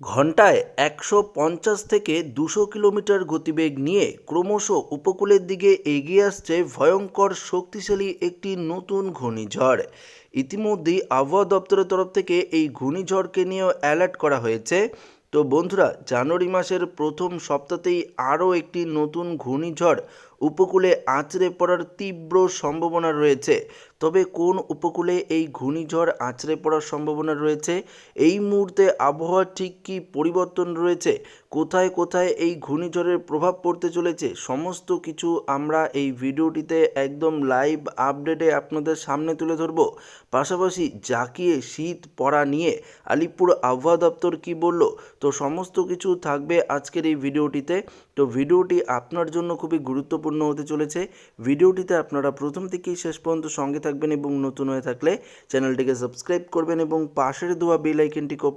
ঘন্টায় একশো পঞ্চাশ থেকে দুশো কিলোমিটার গতিবেগ নিয়ে ক্রমশ উপকূলের দিকে এগিয়ে আসছে ভয়ঙ্কর শক্তিশালী একটি নতুন ঘূর্ণিঝড়। ইতিমধ্যেই আবহাওয়া দপ্তরের তরফ থেকে এই ঘূর্ণিঝড়কে নিয়েও অ্যালার্ট করা হয়েছে। তো বন্ধুরা, জানুয়ারি মাসের প্রথম সপ্তাহতেই আরও একটি নতুন ঘূর্ণিঝড় উপকূলে আছড়ে পড়ার তীব্র সম্ভাবনা রয়েছে। তবে কোন উপকূলে এই ঘূর্ণিঝড় আছড়ে পড়ার সম্ভাবনা রয়েছে? এই মুহূর্তে আবহাওয়ার ঠিক কী পরিবর্তন রয়েছে? কোথায় কোথায় এই ঘূর্ণিঝড়ের প্রভাব পড়তে চলেছে? সমস্ত কিছু আমরা এই ভিডিওটিতে একদম লাইভ আপডেটে আপনাদের সামনে তুলে ধরব। পাশাপাশি জাকিয়ে শীত পড়া নিয়ে আলিপুর আবহাওয়া দপ্তর কি বলল? তো সমস্ত কিছু থাকবে আজকের এই ভিডিওটিতে। তো ভিডিওটি আপনার জন্য খুবই গুরুত্বপূর্ণ। হতে চলেছে। ভিডিওটিতে আপনারা প্রথম থেকেই শেষ পর্যন্ত সঙ্গে থাকবেন এবং নতুন হয়ে থাকলে চ্যানেলটিকে সাবস্ক্রাইব করবেন এবং পাশের দেওয়া বেল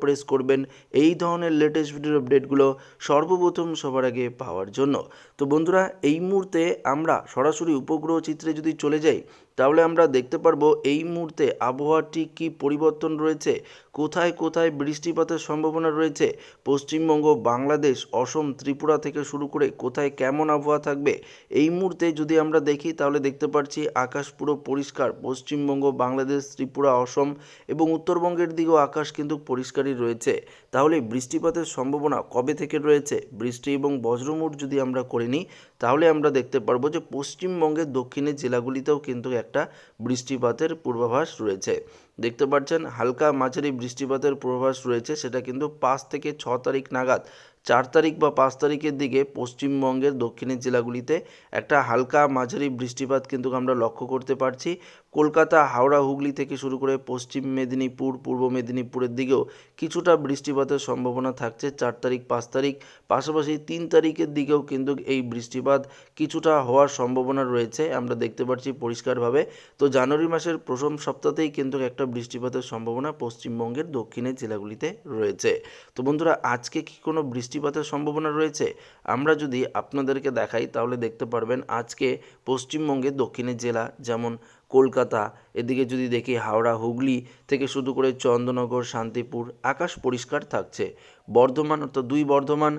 প্রেস করবেন এই ধরনের লেটেস্ট ভিডিওর আপডেটগুলো সর্বপ্রথম সবার আগে পাওয়ার জন্য। তো বন্ধুরা, এই মুহূর্তে আমরা সরাসরি উপগ্রহ চিত্রে যদি চলে যাই তাহলে আমরা দেখতে পারব এই মুহূর্তে আবহাওয়ার ঠিক কী পরিবর্তন রয়েছে? কোথায় কোথায় বৃষ্টিপাতের সম্ভাবনা রয়েছে? পশ্চিমবঙ্গ, বাংলাদেশ, অসম, ত্রিপুরা থেকে শুরু করে কোথায় কেমন আবহাওয়া থাকবে? এই মুহূর্তে যদি আমরা দেখি, তাহলে দেখতে পাচ্ছি আকাশ পুরো পরিষ্কার। পশ্চিমবঙ্গ, বাংলাদেশ, ত্রিপুরা, অসম এবং উত্তরবঙ্গের দিকেও আকাশ কিন্তু পরিষ্কারই রয়েছে। তাহলে বৃষ্টিপাতের সম্ভাবনা কবে থেকে রয়েছে? বৃষ্টি এবং বজ্রমুট যদি আমরা করে নিই, তাহলে আমরা দেখতে পারব যে পশ্চিমবঙ্গের দক্ষিণের জেলাগুলিতেও কিন্তু একটা বৃষ্টিপাতের পূর্বাভাস রয়েছে। দেখতে পাচ্ছেন, হালকা মাঝারি বৃষ্টিপাতের পূর্বাভাস রয়েছে। সেটা কিন্তু পাঁচ থেকে ছ তারিখ নাগাদ চার তারিখ বা পাঁচ তারিখের দিকে পশ্চিমবঙ্গের দক্ষিণের জেলাগুলিতে একটা হালকা মাঝারি বৃষ্টিপাত কিন্তু আমরা লক্ষ্য করতে পারছি। কলকাতা, হাওড়া, হুগলি থেকে শুরু করে পশ্চিম মেদিনীপুর, পূর্ব মেদিনীপুরের দিকেও কিছুটা বৃষ্টিপাতের সম্ভাবনা থাকছে চার তারিখ, পাঁচ তারিখ। পাশাপাশি তিন তারিখের দিকেও কিন্তু এই বৃষ্টিপাত কিছুটা হওয়ার সম্ভাবনা রয়েছে, আমরা দেখতে পাচ্ছি পরিষ্কারভাবে। তো জানুয়ারি মাসের প্রথম সপ্তাহতেই কিন্তু একটা বৃষ্টিপাতের সম্ভাবনা পশ্চিমবঙ্গের দক্ষিণের জেলাগুলিতে রয়েছে। তো বন্ধুরা, আজকে কি কোনো বৃষ্টিপাতের সম্ভাবনা রয়েছে, আমরা যদি আপনাদেরকে দেখাই তাহলে দেখতে পারবেন আজকে পশ্চিমবঙ্গের দক্ষিণের জেলা যেমন কলকাতা, এদিকে যদি দেখি হাওড়া, হুগলি থেকে শুরু করে চন্দ্রনগর শান্তিপুর, আকাশ পরিষ্কার থাকছে। বর্ধমান অর্থাৎ দুই বর্ধমান,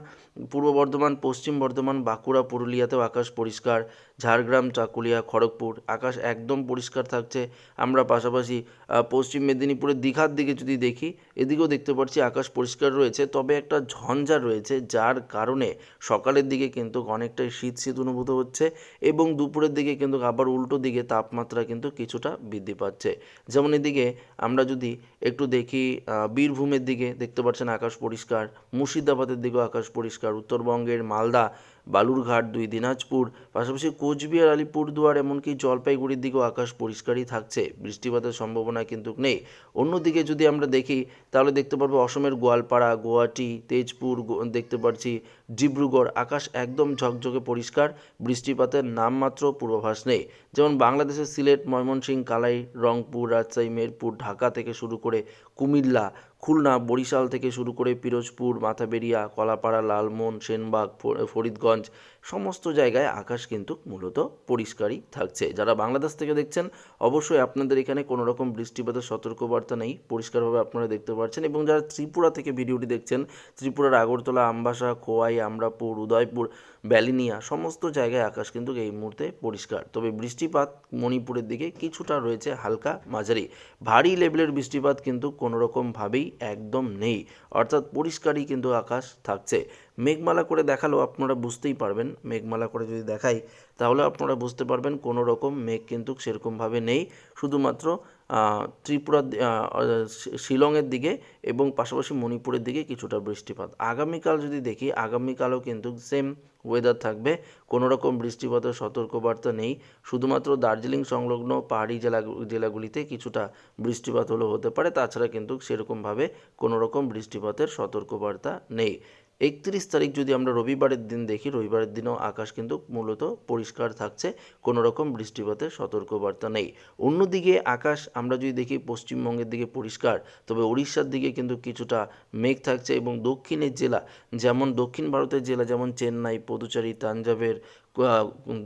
পূর্ব বর্ধমান, পশ্চিম বর্ধমান, বাঁকুড়া, পুরুলিয়াতেও আকাশ পরিষ্কার। ঝাড়গ্রাম, চাকুলিয়া, খড়গপুর, আকাশ একদম পরিষ্কার থাকছে। আমরা পাশাপাশি পশ্চিম মেদিনীপুরের দীঘার দিকে যদি দেখি, এদিকেও দেখতে পাচ্ছি আকাশ পরিষ্কার রয়েছে। তবে একটা ঝঞ্ঝা রয়েছে, যার কারণে সকালের দিকে কিন্তু অনেকটাই শীত শীত অনুভূত হচ্ছে এবং দুপুরের দিকে কিন্তু আবার উল্টো দিকে তাপমাত্রা কিন্তু কিছুটা বৃদ্ধি পাচ্ছে। যেমন এদিকে আমরা যদি একটু দেখি বীরভূমের দিকে দেখতে পাচ্ছেন আকাশ পরিষ্কার, মুর্শিদাবাদের দিকেও আকাশ পরিষ্কার, উত্তরবঙ্গের মালদা বালুরঘাট, দুই দিনাজপুর, পাশাপাশি কোচবিহার, আলিপুরদুয়ার, এমনকি জলপাইগুড়ির দিকেও আকাশ পরিষ্কারই থাকছে। বৃষ্টিপাতের সম্ভাবনা কিন্তু নেই। অন্যদিকে যদি আমরা দেখি, তাহলে দেখতে পারব অসমের গোয়ালপাড়া, গুয়াহাটি, তেজপুর দেখতে পাচ্ছি ডিব্রুগড়, আকাশ একদম ঝকঝকে পরিষ্কার, বৃষ্টিপাতের নামমাত্র পূর্বাভাস নেই। যেমন বাংলাদেশের সিলেট, ময়মনসিংহ, কালাই, রংপুর, রাজশাহী, মেরপুর, ঢাকা থেকে শুরু করে কুমিল্লা খুলনা বরিশাল থেকে শুরু করে পিরোজপুর মাথাবেরিয়া কলাপাড়া লালমোহন সেনবাগ ফরিদগঞ্জ সমস্ত জায়গায় আকাশ কিন্তু মূলত পরিষ্কারই থাকছে। যারা বাংলাদেশ থেকে দেখছেন, অবশ্যই আপনাদের এখানে কোনো রকম বৃষ্টিপাতের সতর্কবার্তা নেই। পরিষ্কারভাবে আপনারা দেখতে পাচ্ছেন এবং যারা ত্রিপুরা থেকে ভিডিওটি দেখছেন, ত্রিপুরার আগরতলা, আমবাসা, খোয়াই, আমরাপুর, উদয়পুর, ব্যালিনিয়া, সমস্ত জায়গায় আকাশ কিন্তু এই মুহূর্তে পরিষ্কার। তবে বৃষ্টিপাত মণিপুরের দিকে কিছুটা রয়েছে হালকা মাঝারি। ভারী লেভেলের বৃষ্টিপাত কিন্তু কোনো রকমভাবেই একদম নেই। অর্থাৎ পরিষ্কারই কিন্তু আকাশ থাকছে। মেঘমালা করে দেখালেও আপনারা বুঝতেই পারবেন, মেঘমালা করে যদি দেখাই, তাহলে আপনারা বুঝতে পারবেন কোনো রকম মেঘ কিন্তু সেরকমভাবে নেই। শুধুমাত্র ত্রিপুরা শিলংয়ের দিকে এবং পাশাপাশি মণিপুরের দিকে কিছুটা বৃষ্টিপাত। আগামীকাল যদি দেখি, আগামীকালও কিন্তু সেম ওয়েদার থাকবে কোনো রকম বৃষ্টিপাতের সতর্কবার্তা নেই। শুধুমাত্র দার্জিলিং সংলগ্ন পাহাড়ি জেলা, জেলাগুলিতে কিছুটা বৃষ্টিপাত হলেও হতে পারে, তাছাড়া কিন্তু সেরকমভাবে কোনো রকম বৃষ্টিপাতের সতর্কবার্তা নেই। একত্রিশ তারিখ যদি আমরা রবিবারের দিন দেখি, রবিবারের দিনেও আকাশ কিন্তু মূলত পরিষ্কার থাকছে, কোনো রকম বৃষ্টিপাতের সতর্কবার্তা নেই। অন্যদিকে আকাশ আমরা যদি দেখি পশ্চিমবঙ্গের দিকে পরিষ্কার, তবে উড়িষ্যার দিকে কিন্তু কিছুটা মেঘ থাকছে এবং দক্ষিণের জেলা, যেমন দক্ষিণ ভারতের জেলা যেমন চেন্নাই, পদুচারি তাঞ্জাবের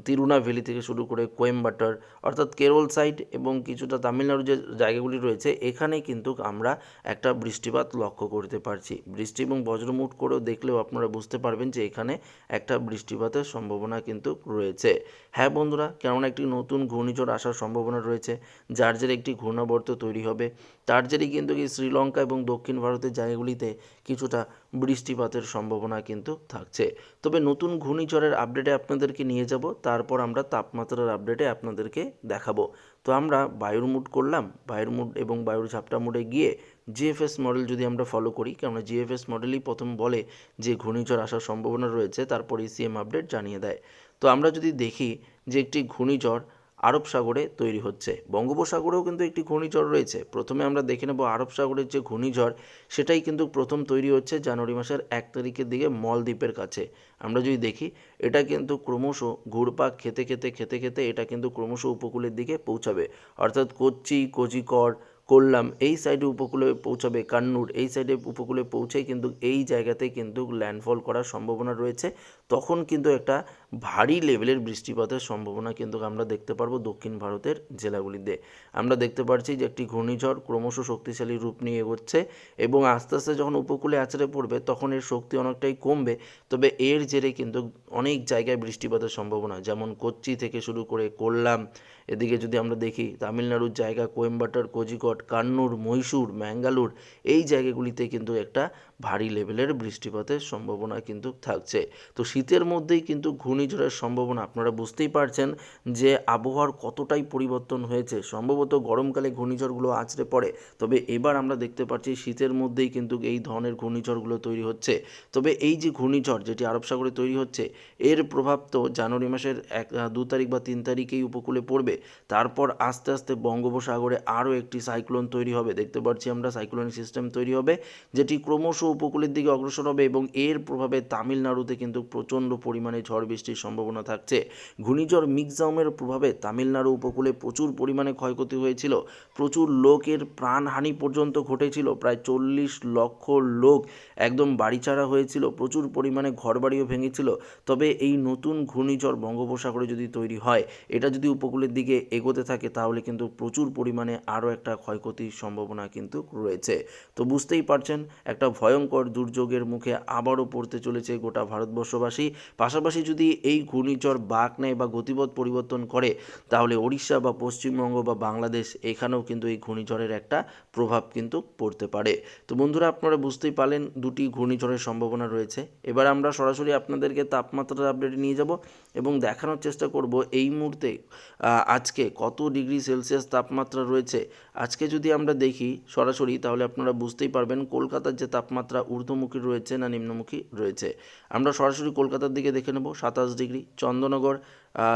তিরুনাভেলি থেকে শুরু করে কোয়েম্বাটার, অর্থাৎ কেরল সাইড এবং কিছুটা তামিলনাড়ু যে জায়গাগুলি রয়েছে এখানে কিন্তু আমরা একটা বৃষ্টিপাত লক্ষ্য করতে পারছি। বৃষ্টি এবং বজ্রমুট করেও দেখলেও আপনারা বুঝতে পারবেন যে এখানে একটা বৃষ্টিপাতের সম্ভাবনা কিন্তু রয়েছে। হ্যাঁ বন্ধুরা কেননা একটি নতুন ঘূর্ণিঝড় আসার সম্ভাবনা রয়েছে, যার জেরে একটি ঘূর্ণাবর্ত তৈরি হবে তার জেরে কিন্তু এই শ্রীলঙ্কা এবং দক্ষিণ ভারতের জায়গাগুলিতে কিছুটা বৃষ্টিপাতের সম্ভাবনা কিন্তু থাকছে। তবে নতুন ঘূর্ণিঝড়ের আপডেটে আপনাদেরকে নিয়ে যাব, তারপর আমরা তাপমাত্রার আপডেটে আপনাদেরকে দেখাবো। তো আমরা বায়ুর মুড করলাম, বায়ুর মুড এবং বায়ুর ঝাপটা মুডে গিয়ে জিএফএস মডেল যদি আমরা ফলো করি, কেননা জিএফএস মডেলই প্রথম বলে যে ঘূর্ণিঝড় আসার সম্ভাবনা রয়েছে, তারপর ইসিএম আপডেট জানিয়ে দেয়। তো আমরা যদি দেখি যে একটি ঘূর্ণিঝড় আরব সাগরে তৈরি হচ্ছে। বঙ্গোপসাগরেও কিন্তু একটি ঘূর্ণিঝড় রয়েছে। প্রথমে আমরা দেখে নেব আরব সাগরের যে ঘূর্ণিঝড়, সেটাই কিন্তু প্রথম তৈরি হচ্ছে জানুয়ারি মাসের এক তারিখের দিকে মলদ্বীপের কাছে। আমরা যদি দেখি, এটা কিন্তু ক্রমশ ঘুরপাক খেতে খেতে খেতে খেতে এটা কিন্তু ক্রমশ উপকূলের দিকে পৌঁছাবে। অর্থাৎ কোচ্চি কোজিকড় কোল্লাম এই সাইডে উপকূলে পৌঁছাবে। কান্নুর এই সাইডে উপকূলে পৌঁছেই কিন্তু এই জায়গাতে কিন্তু ল্যান্ডফল করার সম্ভাবনা রয়েছে। তখন কিন্তু একটা ভারী লেভেলের বৃষ্টিপাতের সম্ভাবনা কিন্তু আমরা দেখতে পারব দক্ষিণ ভারতের জেলাগুলিতে। আমরা দেখতে পাচ্ছি যে একটি ঘূর্ণিঝড় ক্রমশ শক্তিশালী রূপ নিয়ে এগোচ্ছে এবং আস্তে আস্তে যখন উপকূলে আছড়ে পড়বে তখন এর শক্তি অনেকটাই কমবে, তবে এর জেরে কিন্তু অনেক জায়গায় বৃষ্টিপাতের সম্ভাবনা, যেমন কোচ্চি থেকে শুরু করে কোল্লাম এদিকে যদি আমরা দেখি, তামিলনাড়ুর জায়গা কোয়েম্বাটার কোজিকট কান্নুর, মহীশূর, ম্যাঙ্গালোর, এই জায়গাগুলিতে কিন্তু একটা ভারী লেভেলের বৃষ্টিপাতের সম্ভাবনা কিন্তু থাকছে। তো শীতের মধ্যেই কিন্তু ঘূর্ণিঝড়ের সম্ভাবনা, আপনারা বুঝতেই পারছেন যে আবহাওয়ার কতটাই পরিবর্তন হয়েছে। সম্ভবত গরমকালে ঘূর্ণিঝড়গুলো আছড়ে পড়ে, তবে এবার আমরা দেখতে পাচ্ছি শীতের মধ্যেই কিন্তু এই ধরনের ঘূর্ণিঝড়গুলো তৈরি হচ্ছে। তবে এই যে ঘূর্ণিঝড় যেটি আরব সাগরে তৈরি হচ্ছে, এর প্রভাব তো জানুয়ারি মাসের এক দু তারিখ বা তিন তারিখেই উপকূলে পড়বে। তারপর আস্তে আস্তে বঙ্গোপসাগরে আরও একটি সাইক্লোন তৈরি হবে। দেখতে পাচ্ছি আমরা সাইক্লোনিক সিস্টেম তৈরি হবে, যেটি ক্রমশ উপকূলের দিকে অগ্রসর হবে এবং এর প্রভাবে তামিলনাড়ুতে কিন্তু প্রচণ্ড পরিমাণে ঝড় বৃষ্টির সম্ভাবনা থাকছে। ঘূর্ণিঝড় মিক্সাউমের প্রভাবে তামিলনাড়ু উপকূলে প্রচুর পরিমাণে ক্ষয়ক্ষতি হয়েছিল। প্রচুর লোকের প্রাণহানি পর্যন্ত ঘটেছিল। প্রায় চল্লিশ লক্ষ লোক একদম বাড়িছাড়া হয়েছিল। প্রচুর পরিমাণে ঘরবাড়িও ভেঙেছিল। তবে এই নতুন ঘূর্ণিঝড় বঙ্গোপসাগরে যদি তৈরি হয়, এটা যদি উপকূলের দিকে এগোতে থাকে, তাহলে কিন্তু প্রচুর পরিমাণে আরও একটা ক্ষয়ক্ষতির সম্ভাবনা কিন্তু রয়েছে। তো বুঝতেই পারছেন, একটা ভয়ঙ্কর দুর্যোগের মুখে আবারও পড়তে চলেছে গোটা ভারতবর্ষবাসী। পাশাপাশি যদি এই ঘূর্ণিঝড় বাঁক নেয় বা গতিপথ পরিবর্তন করে, তাহলে ওড়িশা বা পশ্চিমবঙ্গ বা বাংলাদেশ এখানেও কিন্তু এই ঘূর্ণিঝড়ের একটা প্রভাব কিন্তু পড়তে পারে। তো বন্ধুরা, আপনারা বুঝতেই পারলেন দুটি ঘূর্ণিঝড়ের সম্ভাবনা রয়েছে। এবার আমরা সরাসরি আপনাদেরকে তাপমাত্রার আপডেট নিয়ে যাব এবং দেখানোর চেষ্টা করব এই মুহূর্তে আজকে কত ডিগ্রি সেলসিয়াস তাপমাত্রা রয়েছে? আজকে যদি আমরা দেখি সরাসরি, তাহলে আপনারা বুঝতেই পারবেন কলকাতার যে তাপমাত্রা ঊর্ধ্বমুখী রয়েছে না নিম্নমুখী রয়েছে। আমরা সরাসরি কলকাতার দিকে দেখে নেব, সাতাশ ডিগ্রি চন্দননগর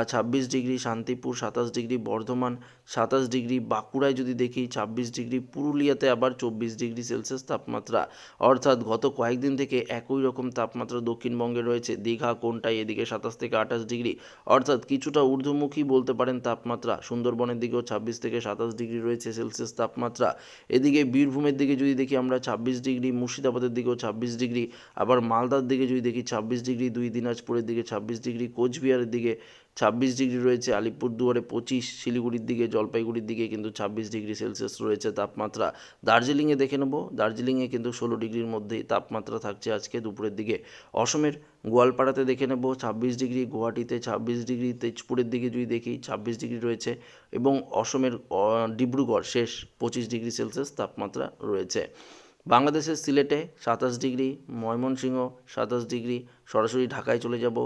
ছাব্বিশ ডিগ্রি শান্তিপুর, সাতাশ ডিগ্রি বর্ধমান, সাতাশ ডিগ্রি বাঁকুড়ায় যদি দেখি, ছাব্বিশ ডিগ্রি পুরুলিয়াতে আবার চব্বিশ ডিগ্রি সেলসিয়াস তাপমাত্রা। অর্থাৎ গত কয়েকদিন থেকে একই রকম তাপমাত্রা দক্ষিণবঙ্গে রয়েছে। দীঘা কোনটায় এদিকে সাতাশ থেকে আঠাশ ডিগ্রি। অর্থাৎ কিছুটা ঊর্ধ্বমুখী বলতে পারেন তাপমাত্রা। সুন্দরবনের দিকেও ছাব্বিশ থেকে সাতাশ ডিগ্রি রয়েছে সেলসিয়াস তাপমাত্রা। এদিকে বীরভূমের দিকে যদি দেখি আমরা, ছাব্বিশ ডিগ্রি, মুর্শিদাবাদের দিকেও ছাব্বিশ ডিগ্রি। আবার মালদার দিকে যদি দেখি, ছাব্বিশ ডিগ্রি, দুই দিনাজপুরের দিকে ছাব্বিশ ডিগ্রি, কোচবিহারের দিকে ছাব্বিশ ডিগ্রি রয়েছে, আলিপুরদুয়ারে পঁচিশ, শিলিগুড়ির দিকে, জলপাইগুড়ির দিকে কিন্তু ছাব্বিশ ডিগ্রি সেলসিয়াস রয়েছে তাপমাত্রা। দার্জিলিংয়ে দেখে নেব, দার্জিলিংয়ে কিন্তু ষোলো ডিগ্রির মধ্যেই তাপমাত্রা থাকছে আজকে দুপুরের দিকে। অসমের গোয়ালপাড়াতে দেখে নেব, ছাব্বিশ ডিগ্রি, গুয়াহাটিতে ছাব্বিশ ডিগ্রি, তেজপুরের দিকে যদি দেখি ছাব্বিশ ডিগ্রি রয়েছে এবং অসমের ডিব্রুগড় শেষ পঁচিশ ডিগ্রি সেলসিয়াস তাপমাত্রা রয়েছে। বাংলাদেশের সিলেটে সাতাশ ডিগ্রি, ময়মনসিংহ সাতাশ ডিগ্রি, সরাসরি ঢাকায় চলে যাব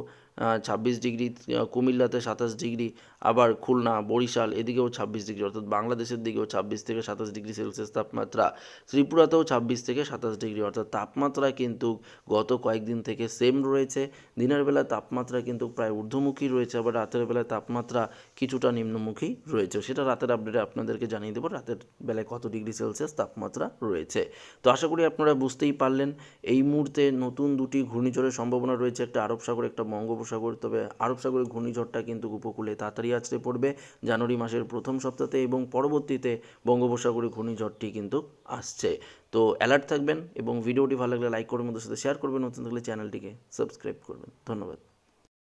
ছাব্বিশ ডিগ্রি কুমিল্লাতে সাতাশ ডিগ্রি আবার খুলনা, বরিশাল, এদিকেও ছাব্বিশ ডিগ্রি, অর্থাৎ বাংলাদেশের দিকেও ছাব্বিশ থেকে সাতাশ ডিগ্রি সেলসিয়াস তাপমাত্রা। ত্রিপুরাতেও ছাব্বিশ থেকে সাতাশ ডিগ্রি, অর্থাৎ তাপমাত্রা কিন্তু গত কয়েকদিন থেকে সেম রয়েছে। দিনের বেলা তাপমাত্রা কিন্তু প্রায় ঊর্ধ্বমুখী রয়েছে, আবার রাতের বেলায় তাপমাত্রা কিছুটা নিম্নমুখী রয়েছে। সেটা রাতের আপডেটে আপনাদেরকে জানিয়ে দেবো, রাতের বেলায় কত ডিগ্রি সেলসিয়াস তাপমাত্রা রয়েছে। তো আশা করি আপনারা বুঝতেই পারলেন, এই মুহূর্তে নতুন দুটি ঘূর্ণিঝড়ের সম্ভাবনা রয়েছে, একটা আরব সাগর, একটা বঙ্গোপসাগর। তবে আরব সাগরের ঘূর্ণিঝড়টা কিন্তু উপকূলে তাড়াতাড়ি আছড়ে পড়বে জানুয়ারি মাসের প্রথম সপ্তাহতে এবং পরবর্তীতে বঙ্গোপসাগরে ঘূর্ণিঝড়টি কিন্তু আসছে। তো অ্যালার্ট থাকবেন এবং ভিডিওটি ভালো লাগলে লাইক করবেন ওদের সাথে শেয়ার করবেন। নতুন থাকলে চ্যানেলটিকে সাবস্ক্রাইব করবেন। ধন্যবাদ।